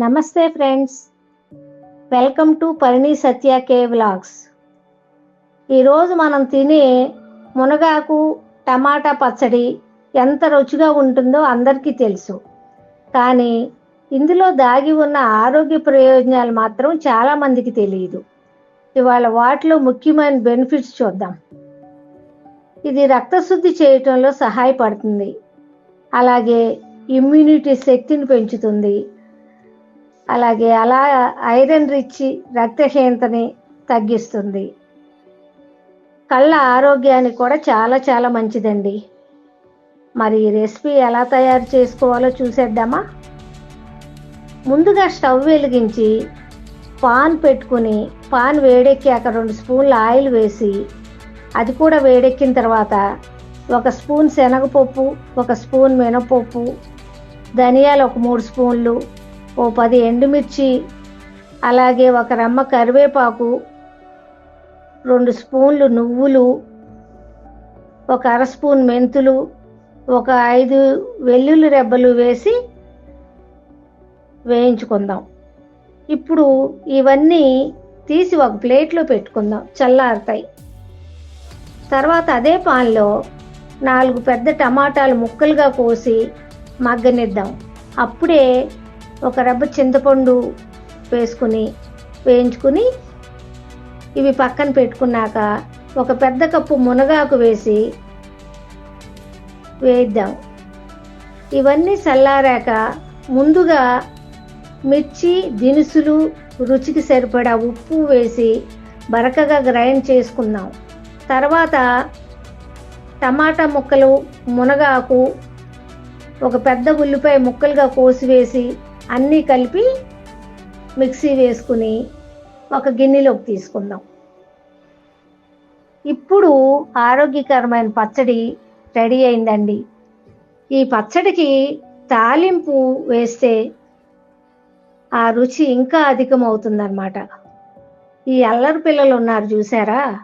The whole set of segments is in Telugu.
నమస్తే friends. Welcome to Parini Satya K vlogs. ఈరోజు మనం తినే మునగాకు టమాటా పచ్చడి ఎంత రుచిగా ఉంటుందో అందరికీ తెలుసు. కానీ ఇందులో దాగి ఉన్న ఆరోగ్య ప్రయోజనాలు మాత్రం చాలామందికి తెలియదు. ఇవాళ వాటిలో ముఖ్యమైన బెనిఫిట్స్ చూద్దాం. ఇది రక్తశుద్ధి చేయటంలో సహాయపడుతుంది. అలాగే ఇమ్యూనిటీ శక్తిని పెంచుతుంది. అలాగే అలా ఐరన్ రిచ్ రక్తహీనతని తగ్గిస్తుంది. కళ్ళ ఆరోగ్యానికి కూడా చాలా చాలా మంచిదండి. మరి ఈ రెసిపీ ఎలా తయారు చేసుకోవాలో చూసేద్దామా? ముందుగా స్టవ్ వెలిగించి పాన్ పెట్టుకుని పాన్ వేడెక్కాక రెండు స్పూన్ల ఆయిల్ వేసి అది కూడా వేడెక్కిన తర్వాత ఒక స్పూన్ శనగపప్పు ఒక స్పూన్ మినపప్పు ధనియాలు ఒక మూడు స్పూన్లు ఓ పది ఎండుమిర్చి అలాగే ఒక రమ్మ కరివేపాకు రెండు స్పూన్లు నువ్వులు ఒక అర స్పూన్ మెంతులు ఒక ఐదు వెల్లుల్లి రెబ్బలు వేసి వేయించుకుందాం. ఇప్పుడు ఇవన్నీ తీసి ఒక ప్లేట్లో పెట్టుకుందాం చల్లారుతాయి. తర్వాత అదే పాన్లో నాలుగు పెద్ద టమాటాలు ముక్కలుగా కోసి మగ్గనిద్దాం. అప్పుడే ఒక రబ్బ చింతపండు వేసుకుని వేయించుకుని ఇవి పక్కన పెట్టుకున్నాక ఒక పెద్ద కప్పు మునగాకు వేసి వేద్దాం ఇవన్నీ చల్లారాక ముందుగా మిర్చి దినుసులు రుచికి సరిపడా ఉప్పు వేసి బరకగా గ్రైండ్ చేసుకుందాం. తర్వాత టమాటా ముక్కలు మునగాకు ఒక పెద్ద ఉల్లిపాయ ముక్కలుగా కోసివేసి అన్నీ కలిపి మిక్సీ వేసుకుని ఒక గిన్నెలోకి తీసుకుందాం. ఇప్పుడు ఆరోగ్యకరమైన పచ్చడి రెడీ అయిందండి. ఈ పచ్చడికి తాలింపు వేస్తే ఆ రుచి ఇంకా అధికమవుతుందన్నమాట. ఈ అల్లరి పిల్లలు ఉన్నారు చూసారా?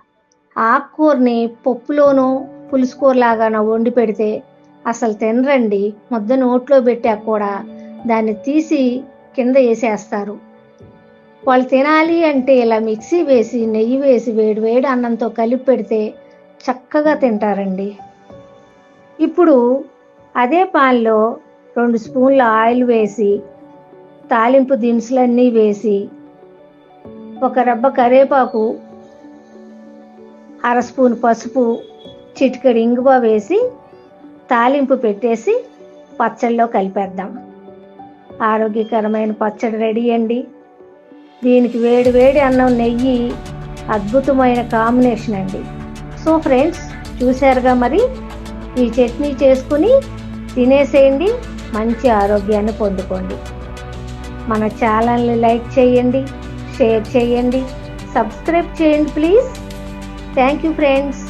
ఆకుకూరని పప్పులోనూ పులుసుకూరలాగానో వండి పెడితే అసలు తినరండి. ముద్ద నోట్లో పెట్టాక కూడా దాన్ని తీసి కింద వేసేస్తారు. వాళ్ళు తినాలి అంటే ఇలా మిక్సీ వేసి నెయ్యి వేసి వేడి వేడి అన్నంతో కలిపి పెడితే చక్కగా తింటారండి. ఇప్పుడు అదే పాన్లో రెండు స్పూన్ల ఆయిల్ వేసి తాలింపు దినుసులన్నీ వేసి ఒక రబ్బ కరివేపాకు అర స్పూన్ పసుపు చిటికెడు ఇంగువ వేసి తాలింపు పెట్టేసి పచ్చడిలో కలిపేద్దాం. ఆరోగ్యకరమైన పచ్చడి రెడీ అండి. దీనికి వేడి వేడి అన్నం నెయ్యి అద్భుతమైన కాంబినేషన్ అండి. సో ఫ్రెండ్స్ చూశారుగా మరి? ఈ చట్నీ చేసుకుని తినేసేయండి మంచి ఆరోగ్యాన్ని పొందుకోండి. మన ఛానల్ని లైక్ చేయండి షేర్ చేయండి సబ్స్క్రైబ్ చేయండి ప్లీజ్. Thank you friends.